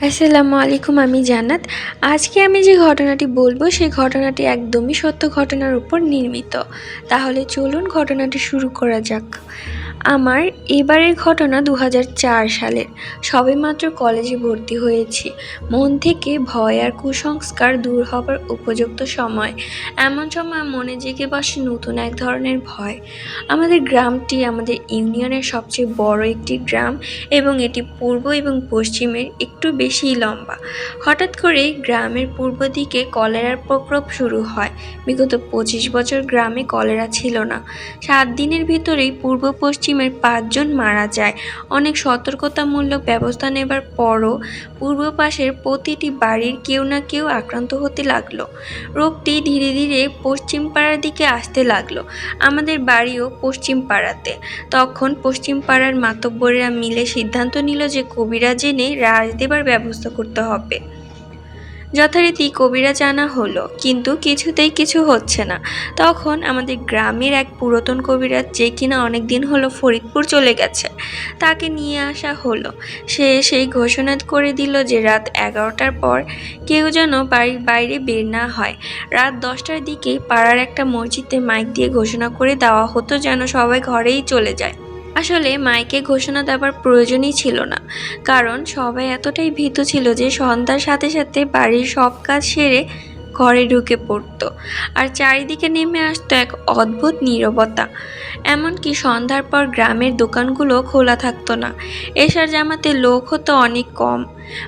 আসসালামু আলাইকুম, আমি জান্নাত। আজকে আমি যে ঘটনাটি বলব, সেই ঘটনাটি একদমই সত্য ঘটনার উপর নির্মিত। তাহলে চলুন ঘটনাটি শুরু করা যাক। আমার এবারের ঘটনা দু হাজার চার সালের সবেমাত্র কলেজে ভর্তি হয়েছি। মন থেকে ভয় আর কুসংস্কার দূর হবার উপযুক্ত সময়। এমন সময় মনে জেগে বসে নতুন এক ধরনের ভয়। আমাদের গ্রামটি আমাদের ইউনিয়নের সবচেয়ে বড় একটি গ্রাম এবং এটি পূর্ব এবং পশ্চিমের একটু বেশিই লম্বা। হঠাৎ করে গ্রামের পূর্ব দিকে কলেরার প্রকোপ শুরু হয়। বিগত পঁচিশ বছর গ্রামে কলেরা ছিল না। সাত দিনের ভিতরেই পূর্ব পশ্চিমের পাঁচজন মারা যায়। অনেক সতর্কতামূলক ব্যবস্থা নেবার পরও পূর্ব পাশের প্রতিটি বাড়ির কেউ না কেউ আক্রান্ত হতে লাগল। রোগটি ধীরে ধীরে পশ্চিম পাড়ার দিকে আসতে লাগল। আমাদের বাড়িও পশ্চিম পাড়াতে তখন পশ্চিম পাড়ার মাতব্বরেরা মিলে সিদ্ধান্ত নিল যে কবিরাজ এনে রাজ দেবার ব্যবস্থা করতে হবে। যথারীতি কবিরাজ আনা হলো, কিন্তু কিছুতেই কিছু হচ্ছে না। তখন আমাদের গ্রামের এক পুরাতন কবিরাজ যে কিনা অনেক দিন হলো ফরিদপুর চলে গেছে, তাকে নিয়ে আসা হলো। সে সেই ঘোষণা করে দিল যে রাত এগারোটার পর কেউ যেন বাড়ির বাইরে বের না হয়। রাত দশটার দিকে পাড়ার একটা মসজিদে মাইক দিয়ে ঘোষণা করে দেওয়া হতো যেন সবাই ঘরেই চলে যায়। আসলে মাইকে ঘোষণা দেওয়ার প্রয়োজনই ছিল না। কারণ সবাই এতটাই ভীত ছিল যে সন্ধ্যার সাথে সাথে বাড়ির সব কাজ সেরে ঘরে ঢুকে পড়ত আর চারিদিকে নেমে আসতো এক অদ্ভুত নীরবতা। এমনকি সন্ধ্যার পর গ্রামের দোকানগুলো খোলা থাকতো না। এসার জামাতে লোক হতো অনেক কম।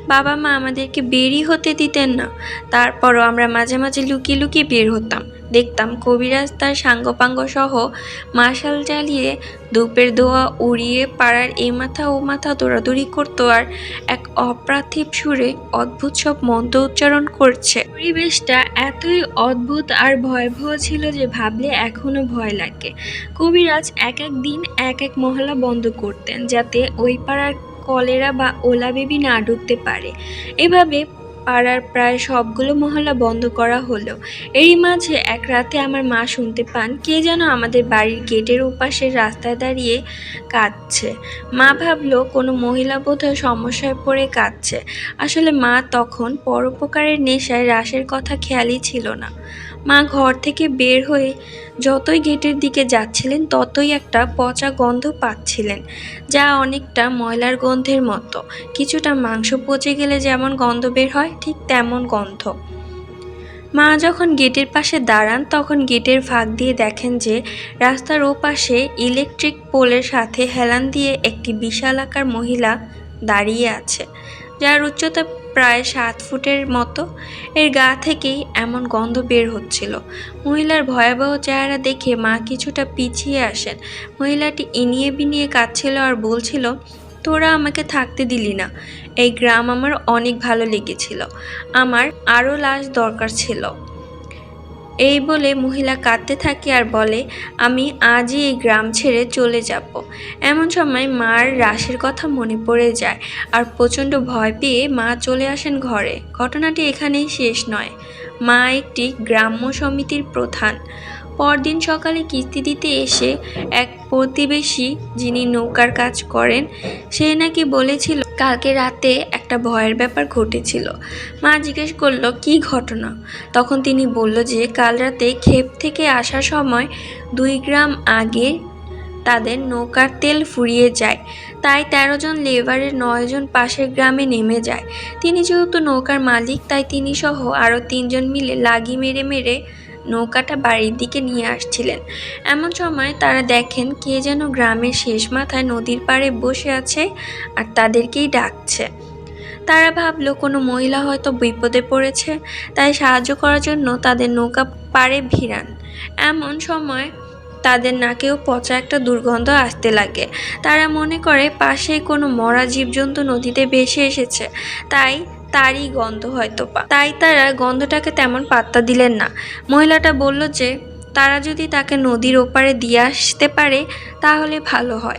বাবা মা আমাদেরকে বেরই হতে দিতেন না। তারপরও আমরা মাঝে মাঝে লুকিয়ে লুকিয়ে বের হতাম। দেখতাম কবিরাজ তার সাঙ্গপাঙ্গ সহ মাশাল জ্বালিয়ে ধূপের দোয়া উড়িয়ে পাড়ার এই মাথা ও মাথা দৌড়াদৌড়ি করতো আর এক অপ্রাথিব সুরে অদ্ভুত সব মন্ত্র উচ্চারণ করছে। পরিবেশটা এতই অদ্ভুত আর ভয়াবহ ছিল যে ভাবলে এখনও ভয় লাগে। কবিরাজ এক এক দিন এক এক মহলা বন্ধ করতেন যাতে ওই পাড়ার কলেরা বা ওলা বেবি না ঢুকতে পারে। এভাবে পাড়ার প্রায় সবগুলো মহল্লা বন্ধ করা হলো। এরই মাঝে এক রাতে আমার মা শুনতে পান, কে যেন আমাদের বাড়ির গেটের ওপাশের রাস্তায় দাঁড়িয়ে কাঁদছে। মা ভাবলো, কোনো মহিলা বোধহয় সমস্যায় পড়ে কাঁদছে। আসলে মা তখন পরোপকারের নেশায় রাসের কথা খেয়ালই ছিল না। মা ঘর থেকে বের হয়ে যতই গেটের দিকে যাচ্ছিলেন, ততই একটা পচা গন্ধ পাচ্ছিলেন, যা অনেকটা ময়লার গন্ধের মতো। কিছুটা মাংস পচে গেলে যেমন গন্ধ বের হয় ঠিক তেমন গন্ধ। মা যখন গেটের পাশে দাঁড়ান, তখন গেটের ফাঁক দিয়ে দেখেন যে রাস্তার ওপাশে ইলেকট্রিক পোলের সাথে হেলান দিয়ে একটি বিশাল আকার মহিলা দাঁড়িয়ে আছে, যার উচ্চতা প্রায় সাত ফুটের মতো। এর গা থেকেই এমন গন্ধ বের হচ্ছিল। মহিলার ভয়াবহ চেহারা দেখে মা কিছুটা পিছিয়ে আসেন। মহিলাটি ইনিয়ে বিনিয়ে কাঁদছিল আর বলছিল তোরা আমাকে থাকতে দিলি না। এই গ্রাম আমার অনেক ভালো লেগেছিল। আমার আরও লাশ দরকার ছিল। এই বলে মহিলা কাঁদতে থাকে আর বলে, আমি আজই এই গ্রাম ছেড়ে চলে যাব। এমন সময় মার রাশের কথা মনে পড়ে যায় আর প্রচণ্ড ভয় পেয়ে মা চলে আসেন ঘরে। ঘটনাটি এখানেই শেষ নয়। মা একটি গ্রাম্য সমিতির প্রধান। পরদিন সকালে কিস্তি দিতে এসে এক প্রতিবেশী যিনি নৌকার কাজ করেন, সে নাকি বলেছিল, কালকে রাতে একটা ভয়ের ব্যাপার ঘটেছিল। মা জিজ্ঞেস করল, কি ঘটনা? তখন তিনি বলল যে, কাল রাতে ক্ষেপ থেকে আসার সময় দুই গ্রাম আগে তাদের নৌকার তেল ফুরিয়ে যায়, তাই তেরো জন লেবারের নয়জন পাশের গ্রামে নেমে যায়। তিনি যেহেতু নৌকার মালিক, তাই তিনি সহ আরও তিনজন মিলে লাগি মেরে মেরে নৌকাটা বাড়ির দিকে নিয়ে আসছিলেন। এমন সময় তারা দেখেন কে যেন গ্রামের শেষ মাথায় নদীর পাড়ে বসে আছে আর তাদেরকেই ডাকছে। তারা ভাবলো, কোনো মহিলা হয়তো বিপদে পড়েছে, তাই সাহায্য করার জন্য তাদের নৌকা পাড়ে ভিড়ান। এমন সময় তাদের নাকেও পচা একটা দুর্গন্ধ আসতে লাগে। তারা মনে করে পাশেই কোনো মরা জীবজন্তু নদীতে ভেসে এসেছে, তাই তারই গন্ধ হয়তো পা তাই তারা গন্ধটাকে তেমন পাত্তা দিলেন না। মহিলাটা বলল যে, তারা যদি তাকে নদীর ওপারে দিয়ে আসতে পারে, তাহলে ভালো হয়।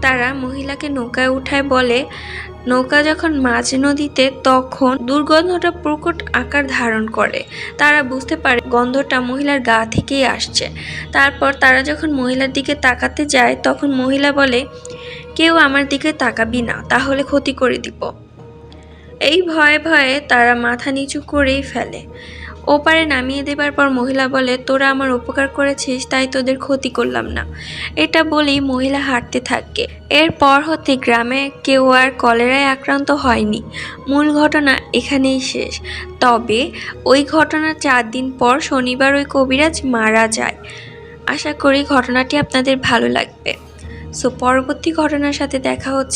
তারা মহিলাকে নৌকায় উঠায় বলে, নৌকা যখন মাঝ নদীতে, তখন দুর্গন্ধটা প্রকট আকার ধারণ করে। তারা বুঝতে পারে গন্ধটা মহিলার গা থেকেই আসছে। তারপর তারা যখন মহিলার দিকে তাকাতে যায়, তখন মহিলা বলে, কেউ আমার দিকে তাকাবি না, তাহলে ক্ষতি করে দিব। এই ভয়ে ভয়ে তারা মাথা নিচু করেই ফেলে। ওপারে নামিয়ে দেবার পর মহিলা বলে, তোরা আমার উপকার করেছিস, তাই তোদের ক্ষতি করলাম না। এটা বলেই মহিলা হাঁটতে থাকে। এরপর হতে গ্রামে কেউ আর কলেরায় আক্রান্ত হয়নি। মূল ঘটনা এখানেই শেষ। তবে ওই ঘটনার চার দিন পর শনিবার ওই কবিরাজ মারা যায়। আশা করি ঘটনাটি আপনাদের ভালো লাগবে। সো পরবর্তী ঘটনার সাথে দেখা হচ্ছে।